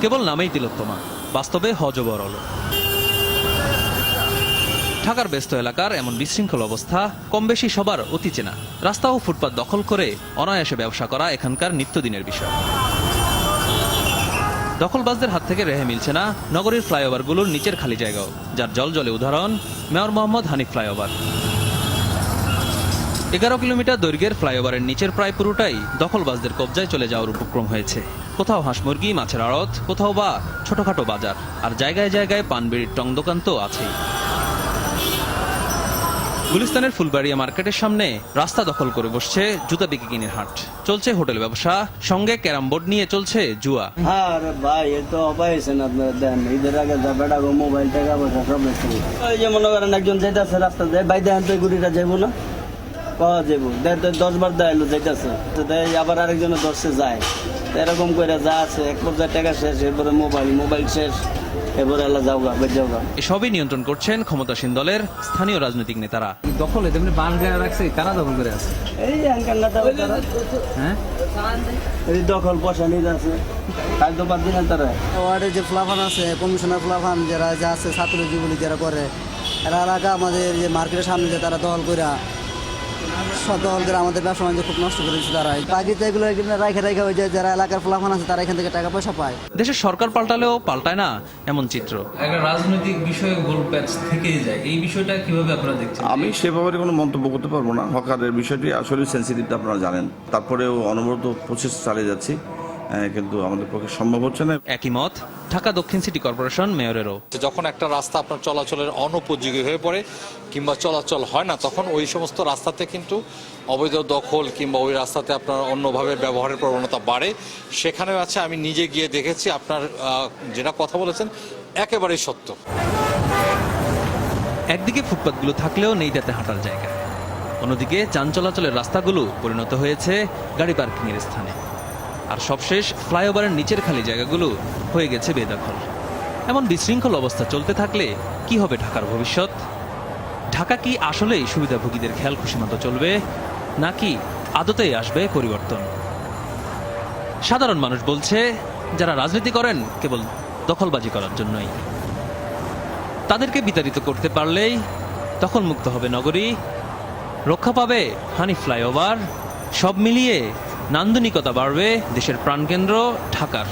কেবল নামেই তিলোত্তমা বাস্তবে হজবরল ঢাকার ব্যস্ত এলাকার এমন বিশৃঙ্খল অবস্থা কম বেশি সবার অতি চেনা। রাস্তা ও ফুটপাত দখল করে অনায়াসে ব্যবসা করা এখানকার নিত্যদিনের বিষয়। দখলবাজদের হাত থেকে রেহে মিলছে না নগরীর ফ্লাইওভারগুলোর নিচের খালি জায়গাও, যার জল জলে উদাহরণ মেয়র মোহাম্মদ হানিফ ফ্লাইওভার। এগারো কিলোমিটার দৈর্ঘ্যের ফ্লাইওভারের নিচের প্রায় পুরোটাই দখলবাজদের কবজায় চলে যাওয়ার উপক্রম হয়েছে। কোথাও হাঁস মুরগি মাছের আড়ত, কোথাও বা ছোটখাটো বাজার, আর জায়গায় জায়গায় পানবিড়ির টং দোকান তো আছেই। গুলিস্তানের ফুলবাড়িয়া মার্কেটের সামনে রাস্তা দখল করে বসছে জুতা বিকিকিনির হাট। চলছে হোটেল ব্যবসা, সঙ্গে ক্যারাম বোর্ড নিয়ে চলছে জুয়া। আরে ভাই, এ তো পাইছেন আপনার দেন। ঈদের আগে মোবাইল টাকা পয়সা সব ওই যে মনে করেন একজন যাইতাছে রাস্তা দিয়ে, ভাই দেখেন তো গুড়িটা, যাইবো না? পাওয়া যাব দশ বার দেখাইলো যাইতাছে। তো দেয় আবার আরেকজনে দশে যায়। এরকম করে যা আছে এক পর্যায়ে টাকা শেষ এরপরে মোবাইল মোবাইল শেষ এরপরে এলা যাওগা বেজ যাওগা এসবই নিয়ন্ত্রণ করছেন ক্ষমতাসীন দলের স্থানীয় রাজনৈতিক নেতারা। দখলে তেমনি বান গায়ে রাখছে কারা দখল করে আছে। এই আঙ্কাল তারা তারা। হ্যাঁ? এই দখল পয়সা নিয়ে যাচ্ছে। কাল তো দিন তারা। ওয়ার্ডের যে ফ্লাফান আছে কমিশনার ফ্লাফান যারা যা আছে ছাত্র যুবলী যারা করে এরা এলাকা আমাদের যে মার্কেটের সামনে যে তারা দখল করে সব আমাদের ব্যবসা বাণিজ্য খুব নষ্ট করে দিচ্ছে তারা। বাকিতে এগুলো রাখে রাখে ওই যে যারা এলাকার ফলাফল আছে তারা এখান থেকে টাকা পয়সা পায়। দেশের সরকার পাল্টালেও পাল্টায় না এমন চিত্র। একটা রাজনৈতিক বিষয়ে গোল প্যাচ থেকেই যায়। এই বিষয়টা কীভাবে আপনারা দেখছেন? আমি সে ব্যাপারে কোনো মন্তব্য করতে পারব না। হকারের বিষয়টি আসলে সেন্সিটিভ আপনারা জানেন। তারপরেও অনবরত প্রচেষ্টা চালিয়ে যাচ্ছি। কিন্তু আমাদের পক্ষে সম্ভব হচ্ছে না। একই মত ঢাকা দক্ষিণ সিটি কর্পোরেশন মেয়রেরও। যখন একটা রাস্তা আপনার চলাচলের অনুপযোগী হয়ে পড়ে কিংবা চলাচল হয় না তখন ওই সমস্ত রাস্তাতে কিন্তু অবৈধ দখল কিংবা ওই রাস্তাতে আপনার অন্যভাবে ব্যবহারের প্রবণতা বাড়ে। সেখানেও আছে আমি নিজে গিয়ে দেখেছি আপনার যেটা কথা বলেছেন একেবারেই সত্য। একদিকে ফুটপাতগুলো থাকলেও নেই তাতে হাঁটার জায়গা। অন্যদিকে যান চলাচলের রাস্তাগুলো পরিণত হয়েছে গাড়ি পার্কিংয়ের স্থানে। আর সবশেষ ফ্লাইওভারের নিচের খালি জায়গাগুলো হয়ে গেছে বেদখল। এমন বিশৃঙ্খল অবস্থা চলতে থাকলে কি হবে ঢাকার ভবিষ্যৎ? ঢাকা কি আসলেই সুবিধাভোগীদের খেয়াল খুশি মতো চলবে, নাকি আদতেই আসবে পরিবর্তন? সাধারণ মানুষ বলছে, যারা রাজনীতি করেন কেবল দখলবাজি করার জন্যই। তাদেরকে বিতাড়িত করতে পারলেই তখন মুক্ত হবে নগরী, রক্ষা পাবে হানি ফ্লাইওভার, সব মিলিয়ে নান্দনিকতা বাড়বে দেশের প্রাণকেন্দ্র ঢাকার।